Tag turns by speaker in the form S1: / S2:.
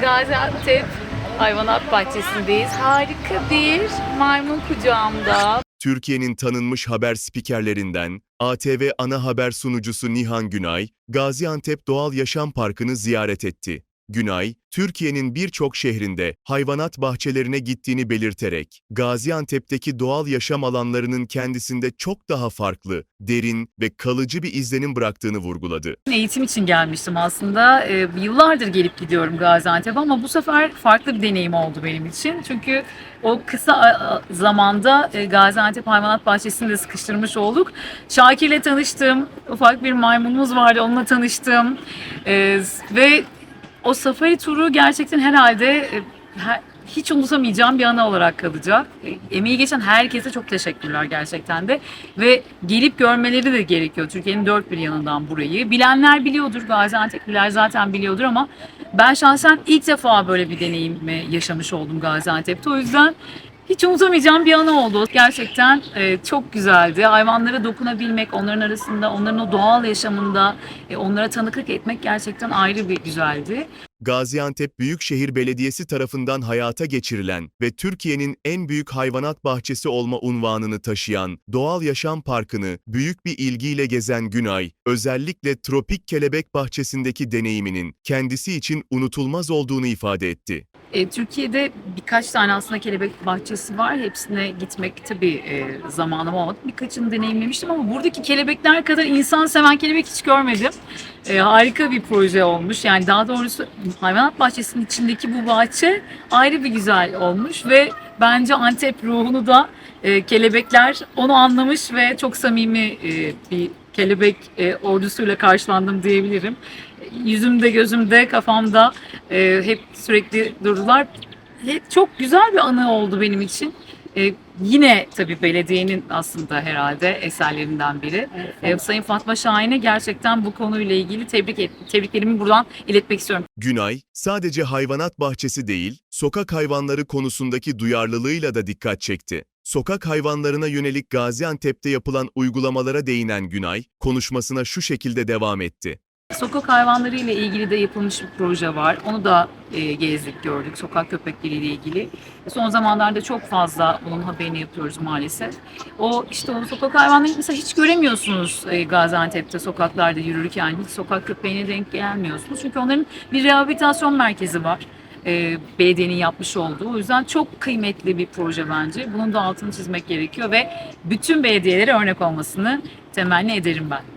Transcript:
S1: Gaziantep Hayvanat Bahçesi'ndeyiz. Harika bir maymun kucağımda.
S2: Türkiye'nin tanınmış haber spikerlerinden ATV ana haber sunucusu Nihan Günay, Gaziantep Doğal Yaşam Parkı'nı ziyaret etti. Günay, Türkiye'nin birçok şehrinde hayvanat bahçelerine gittiğini belirterek, Gaziantep'teki doğal yaşam alanlarının kendisinde çok daha farklı, derin ve kalıcı bir izlenim bıraktığını vurguladı.
S1: Eğitim için gelmiştim aslında. Ee, yıllardır gelip gidiyorum Gaziantep'e ama bu sefer farklı bir deneyim oldu benim için. Çünkü o kısa zamanda e, Gaziantep Hayvanat Bahçesi'nde de sıkıştırmış olduk. Şakir'le tanıştım. Ufak bir maymunumuz vardı, onunla tanıştım. Ee, ve o safari turu gerçekten herhalde e, hiç unutamayacağım bir ana olarak kalacak. E, Emeği geçen herkese çok teşekkürler gerçekten de. Ve gelip görmeleri de gerekiyor. Türkiye'nin dört bir yanından burayı. Bilenler biliyordur, Gaziantep'liler zaten biliyordur ama ben şahsen ilk defa böyle bir deneyimi yaşamış oldum Gaziantep'te. O yüzden hiç unutamayacağım bir ana oldu. Gerçekten e, çok güzeldi. Hayvanlara dokunabilmek, onların arasında, onların o doğal yaşamında e, onlara tanıklık etmek gerçekten ayrı bir güzeldi.
S2: Gaziantep Büyükşehir Belediyesi tarafından hayata geçirilen ve Türkiye'nin en büyük hayvanat bahçesi olma unvanını taşıyan Doğal Yaşam Parkı'nı büyük bir ilgiyle gezen Günay, özellikle Tropik Kelebek Bahçesi'ndeki deneyiminin kendisi için unutulmaz olduğunu ifade etti.
S1: E, Türkiye'de birkaç tane aslında kelebek bahçesi var. Hepsine gitmek tabii e, zamanım olmadı. Birkaçını deneyimlemiştim ama buradaki kelebekler kadar insan seven kelebek hiç görmedim. E, harika bir proje olmuş. Yani daha doğrusu hayvanat bahçesinin içindeki bu bahçe ayrı bir güzel olmuş ve bence Antep ruhunu da e, kelebekler onu anlamış ve çok samimi e, bir kelebek e, ordusuyla karşılandım diyebilirim. Yüzümde, gözümde, kafamda e, hep sürekli durdular. Hep çok güzel bir anı oldu benim için. E, yine tabii belediyenin aslında herhalde eserlerinden biri. E, Sayın Fatma Şahin'e gerçekten bu konuyla ilgili tebrik et, tebriklerimi buradan iletmek istiyorum.
S2: Günay, sadece hayvanat bahçesi değil, sokak hayvanları konusundaki duyarlılığıyla da dikkat çekti. Sokak hayvanlarına yönelik Gaziantep'te yapılan uygulamalara değinen Günay, konuşmasına şu şekilde devam etti.
S1: Sokak hayvanları ile ilgili de yapılmış bir proje var. Onu da e, gezdik, gördük. Sokak köpekleriyle ilgili. Son zamanlarda çok fazla bunun haberini yapıyoruz maalesef. O işte o sokak hayvanları mesela hiç göremiyorsunuz e, Gaziantep'te sokaklarda yürürken. Hiç sokak köpeğine denk gelmiyorsunuz. Çünkü onların bir rehabilitasyon merkezi var. E, belediyenin yapmış olduğu. O yüzden çok kıymetli bir proje bence. Bunun da altını çizmek gerekiyor ve bütün belediyelere örnek olmasını temenni ederim ben.